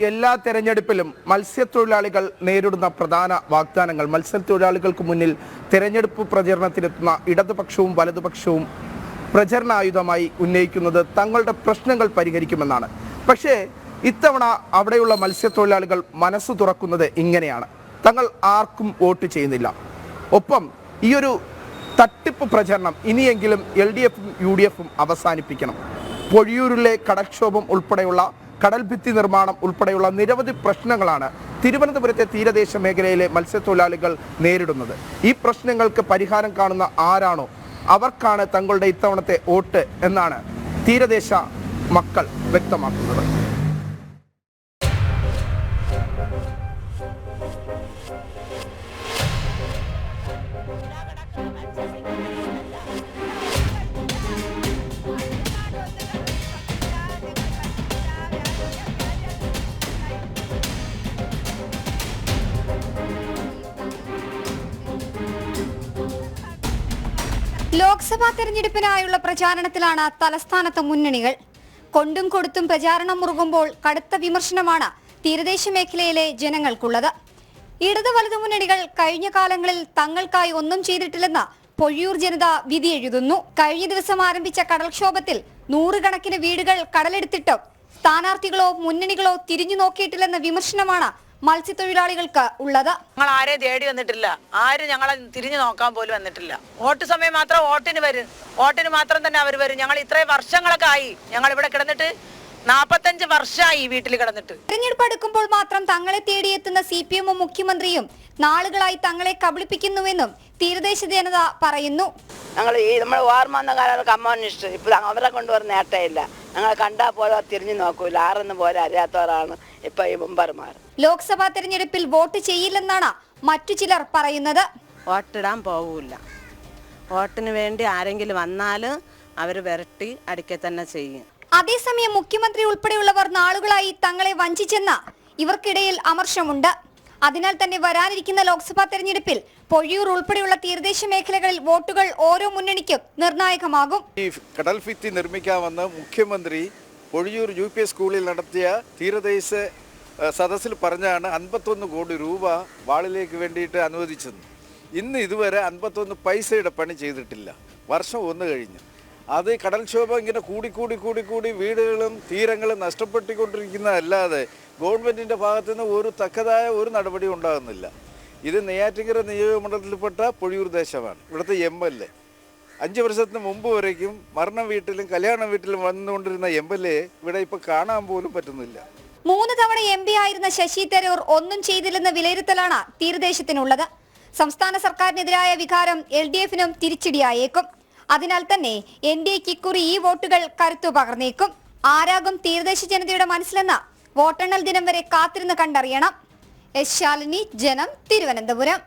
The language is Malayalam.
എല്ലാ തെരഞ്ഞെടുപ്പിലും മത്സ്യത്തൊഴിലാളികൾ നേരിടുന്ന പ്രധാന വാഗ്ദാനങ്ങൾ. മത്സ്യത്തൊഴിലാളികൾക്ക് മുന്നിൽ തെരഞ്ഞെടുപ്പ് പ്രചരണത്തിനെത്തുന്ന ഇടതുപക്ഷവും വലതുപക്ഷവും പ്രചരണായുധമായി ഉന്നയിക്കുന്നത് തങ്ങളുടെ പ്രശ്നങ്ങൾ പരിഹരിക്കുമെന്നാണ്. പക്ഷേ ഇത്തവണ അവിടെയുള്ള മത്സ്യത്തൊഴിലാളികൾ മനസ്സ് തുറക്കുന്നത് ഇങ്ങനെയാണ്. തങ്ങൾ ആർക്കും വോട്ട് ചെയ്യുന്നില്ല. ഒപ്പം ഈ ഒരു തട്ടിപ്പ് പ്രചരണം ഇനിയെങ്കിലും എൽ ഡി എഫും യു ഡി എഫും അവസാനിപ്പിക്കണം. പൊഴിയൂരിലെ കടക്ഷോഭം ഉൾപ്പെടെയുള്ള കടൽ ഭിത്തി നിർമ്മാണം ഉൾപ്പെടെയുള്ള നിരവധി പ്രശ്നങ്ങളാണ് തിരുവനന്തപുരത്തെ തീരദേശ മേഖലയിലെ മത്സ്യത്തൊഴിലാളികൾ നേരിടുന്നത്. ഈ പ്രശ്നങ്ങൾക്ക് പരിഹാരം കാണുന്ന ആരാണോ അവർക്കാണ് തങ്ങളുടെ ഇത്തവണത്തെ വോട്ട് എന്നാണ് തീരദേശ മക്കൾ വ്യക്തമാക്കുന്നത്. ലോക്സഭാ തെരഞ്ഞെടുപ്പിനായുള്ള പ്രചാരണത്തിലാണ് തലസ്ഥാനത്ത് മുന്നണികൾ. കൊണ്ടും കൊടുത്തും പ്രചാരണം മുറുകുമ്പോൾ കടുത്ത വിമർശനമാണ് തീരദേശ മേഖലയിലെ ജനങ്ങൾക്കുള്ളത്. ഇടതു വലതു മുന്നണികൾ കഴിഞ്ഞ കാലങ്ങളിൽ തങ്ങൾക്കായി ഒന്നും ചെയ്തിട്ടില്ലെന്ന് പൊഴിയൂർ ജനത വിധിയെഴുതുന്നു കഴിഞ്ഞ ദിവസം ആരംഭിച്ച കടൽക്ഷോഭത്തിൽ നൂറുകണക്കിന് വീടുകൾ കടലെടുത്തിട്ടും സ്ഥാനാർത്ഥികളോ മുന്നണികളോ തിരിഞ്ഞു നോക്കിയിട്ടില്ലെന്ന വിമർശനമാണ് മത്സ്യത്തൊഴിലാളികൾക്ക് ഉള്ളത്? ഞങ്ങൾ ആരെയും തേടി വന്നിട്ടില്ല. ആരും ഞങ്ങളെ തിരിഞ്ഞു നോക്കാൻ പോലും വന്നിട്ടില്ല. വോട്ട് സമയം മാത്രം വോട്ടിന് വരും. വോട്ടിന് മാത്രം തന്നെ അവർ വരും. ഞങ്ങൾ ഇത്രയും വർഷങ്ങളൊക്കെ ആയി. ഞങ്ങൾ ഇവിടെ കിടന്നിട്ട് നാപ്പത്തഞ്ച് വർഷമായി ഈ വീട്ടിൽ കിടന്നിട്ട്. തെരഞ്ഞെടുപ്പ് അടുക്കുമ്പോൾ മാത്രം തങ്ങളെ തേടിയെത്തുന്ന സി പി എമ്മും മുഖ്യമന്ത്രിയും നാളുകളായി തങ്ങളെ കബളിപ്പിക്കുന്നുവെന്നും തീരദേശ ജനത പറയുന്നു. ഞങ്ങൾ ഈ നമ്മൾ ഓർമ്മ വന്ന കാലം കമ്മ്യൂണിസ്റ്റ് ഇപ്പൊ അവരെ കൊണ്ടുവരുന്ന നേട്ടമില്ല. ഞങ്ങൾ കണ്ടാൽ പോലെ തിരിഞ്ഞു നോക്കൂല. ആരെന്ന് പോലെ അറിയാത്തവരാണ് ഇപ്പൊ ഈ മുമ്പർമാർ. ലോക്സഭാ തെരഞ്ഞെടുപ്പിൽ വോട്ട് ചെയ്യില്ലെന്നാണ് മറ്റു ചിലർ പറയുന്നത്. വോട്ടിടാൻ പോവില്ല വോട്ടിന് വേണ്ടി ആരെങ്കിലും വന്നാൽ അവർ വിരട്ടി അടിക്കെ തന്നെ ചെയ്യും. അതേസമയം മുഖ്യമന്ത്രി ഉൾപ്പെടെയുള്ളവർ നാളുകളായി തങ്ങളെ വഞ്ചിച്ചെന്ന് ഇവർക്കിടയിൽ അമർഷമുണ്ട്. അതിനാൽ തന്നെ വരാനിരിക്കുന്ന ലോക്സഭാ തെരഞ്ഞെടുപ്പിൽ പൊഴിയൂർ ഉൾപ്പെടെയുള്ള തീരദേശ മേഖലകളിൽ വോട്ടുകൾ ഓരോ മുന്നണിക്കും നിർണായകമാകും. ഈ കടൽ ഭിത്തി നിർമ്മിക്കാമെന്ന് മുഖ്യമന്ത്രി പൊഴിയൂർ യു പി സ്കൂളിൽ നടത്തിയ തീരദേശ സദസ്സിൽ പറഞ്ഞാണ് അൻപത്തൊന്ന് കോടി രൂപ വാളിലേക്ക് വേണ്ടിയിട്ട് അനുവദിച്ചത്. ഇന്ന് ഇതുവരെ അൻപത്തൊന്ന് പൈസയുടെ പണി ചെയ്തിട്ടില്ല. വർഷം ഒന്ന് കഴിഞ്ഞ്. അത് കടൽക്ഷോഭം ഇങ്ങനെ കൂടി കൂടി കൂടി കൂടി വീടുകളും തീരങ്ങളും നഷ്ടപ്പെട്ടുകൊണ്ടിരിക്കുന്നതല്ലാതെ ഗവൺമെന്റിന്റെ ഭാഗത്തു നിന്ന് ഒരു തക്കതായ ഒരു നടപടി ഉണ്ടാകുന്നില്ല. ഇത് നെയ്യാറ്റിങ്കര നിയോജകമണ്ഡലത്തിൽപ്പെട്ട പൊഴിയൂർ ദേശമാണ്. ഇവിടുത്തെ എം എൽ എ. അഞ്ച് വർഷത്തിന് മുമ്പ് വരേക്കും മരണ വീട്ടിലും കല്യാണ വീട്ടിലും വന്നുകൊണ്ടിരുന്ന എം എൽ എ ഇവിടെ ഇപ്പോൾ കാണാൻ പോലും പറ്റുന്നില്ല. മൂന്ന് തവണ എം പി ആയിരുന്ന ശശി തരൂർ ഒന്നും ചെയ്തില്ലെന്ന വിലയിരുത്തലാണ് തീരദേശത്തിനുള്ളത്. സംസ്ഥാന സർക്കാരിനെതിരായ വികാരം എൽ ഡി എഫിനും തിരിച്ചടിയായേക്കും. അതിനാൽ തന്നെ എൻ ഡി എക്ക് ഇക്കുറി ഈ വോട്ടുകൾ കരുത്തു പകർന്നേക്കും. ആരാകും തീരദേശ ജനതയുടെ മനസ്സിലെന്ന് വോട്ടെണ്ണൽ ദിനം വരെ കാത്തിരുന്ന് കണ്ടറിയണം. എസ് ശാലിനി ജനം തിരുവനന്തപുരം.